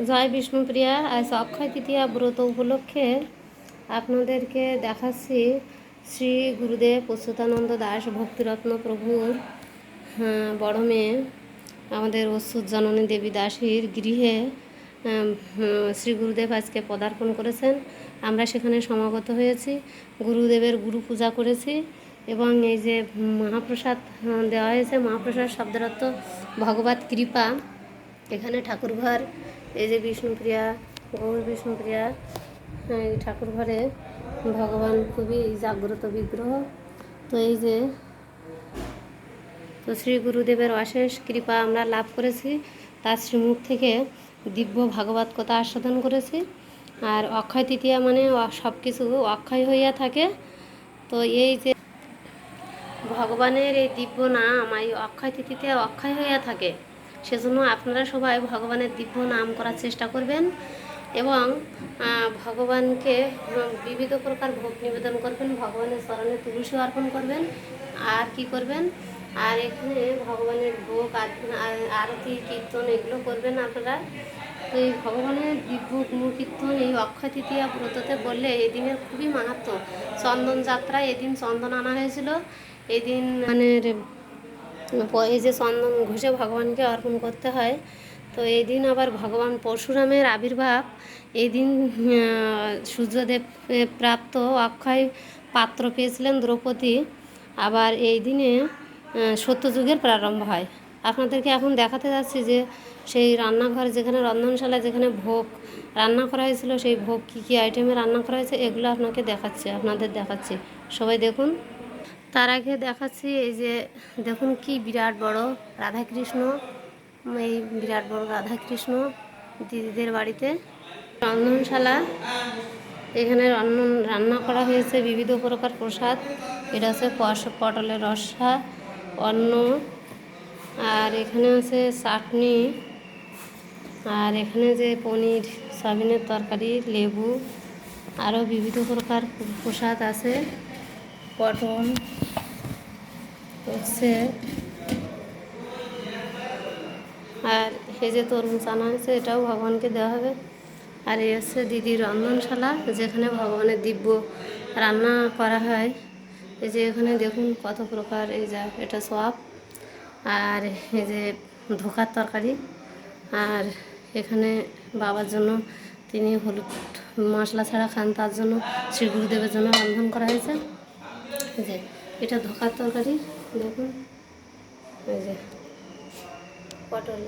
জয় বিষ্ণুপ্রিয়া আজ অক্ষয় তৃতীয়া ব্রত উপলক্ষে আপনাদেরকে দেখাচ্ছি শ্রী গুরুদেব অচ্যুতানন্দ দাস ভক্তিরত্ন প্রভুর হ্যাঁ, বড় মেয়ে আমাদের অচ্যুত জননী দেবী দাসীর গৃহে শ্রী গুরুদেব আজকে পদার্পণ করেছেন। আমরা সেখানে সমাগত হয়েছি গুরুদেবের গুরু পূজা করেছি এবং এই যে মহাপ্রসাদ দেওয়া হয়েছে মহাপ্রসাদ শব্দের অর্থ ভগবত কৃপা এখানে ঠাকুরঘর এই যে বিষ্ণুপ্রিয়া, গৌর বিষ্ণুপ্রিয়া, এই ঠাকুর ঘরে ভগবান খুবই জাগ্রত বিগ্রহ। তো এই যে, তো শ্রী গুরুদেবের অশেষ কৃপা আমরা লাভ করেছি। তার শ্রীমুখ থেকে দিব্য ভাগবত কথা আস্বাদন করেছি। আর অক্ষয় তৃতীয়া মানে সব কিছু অক্ষয় হইয়া থাকে। তো এই যে, ভগবানের এই দিব্য নাম, এই অক্ষয় তিথিতে অক্ষয় হইয়া থাকে। সেজন্য আপনারা সবাই ভগবানের দিব্য নাম করার চেষ্টা করবেন এবং ভগবানকে বিবিধ প্রকার ভোগ নিবেদন করবেন, ভগবানের চরণে তুলসী অর্পণ করবেন, আর কি করবেন? আর এখানে ভগবানের ভোগ আর- আর- আরতি, কীর্তন এগুলো করবেন আপনারা। তো এই ভগবানের দিব্য গুণকীর্তন এই অক্ষয় তৃতীয়া ব্রততে বললে এই দিনের খুবই মাহাত্ম। চন্দন যাত্রা এদিন চন্দন আনা হয়েছিল। এদিন মানে এই যে চন্দন ঘষে ভগবানকে অর্পণ করতে হয়, তো এই দিন আবার ভগবান পরশুরামের আবির্ভাব। এই দিন সূর্যদেব প্রাপ্ত অক্ষয় পাত্র পেয়েছিলেন দ্রৌপদী। আবার এই দিনে সত্যযুগের প্রারম্ভ হয়। আপনাদেরকে এখন দেখাতে যাচ্ছি যে সেই রান্নাঘর যেখানে, রন্ধনশালা যেখানে ভোগ রান্না করা হয়েছিল, সেই ভোগ কী কী আইটেমে রান্না করা হয়েছে, এগুলো আপনাকে দেখাচ্ছি, আপনাদের দেখাচ্ছি। সবাই দেখুন। তার আগে দেখাচ্ছি এই যে দেখুন কি বিরাট বড় রাধাকৃষ্ণ, এই বিরাট বড় রাধাকৃষ্ণ দিদিদের বাড়িতে। রন্ধনশালা, এখানে রান্না রান্না করা হয়েছে বিবিধ প্রকার প্রসাদ। এটা হচ্ছে পটলের রসা, অন্ন, আর এখানে আছে চাটনি, আর এখানে যে পনির, সয়াবিনের তরকারি, লেবু, আরও বিবিধ প্রকার প্রসাদ আছে। পটল হচ্ছে আর এই যে তরমুজ আনা হয়েছে, এটাও ভগবানকে দেওয়া হবে। আর এই হচ্ছে দিদির রন্ধনশালা, যেখানে ভগবানের দিব্য রান্না করা হয়। এই যে এখানে দেখুন কত প্রকার এই যা, এটা সব আর এই যে ধোকার তরকারি, আর এখানে বাবার জন্য তিনি হলুদ মশলা ছাড়া খান, তার জন্য শ্রী গুরুদেবের জন্য রন্ধন করা হয়েছে। যে এটা ধোকার তরকারি দেখুন। ওই যে পটল।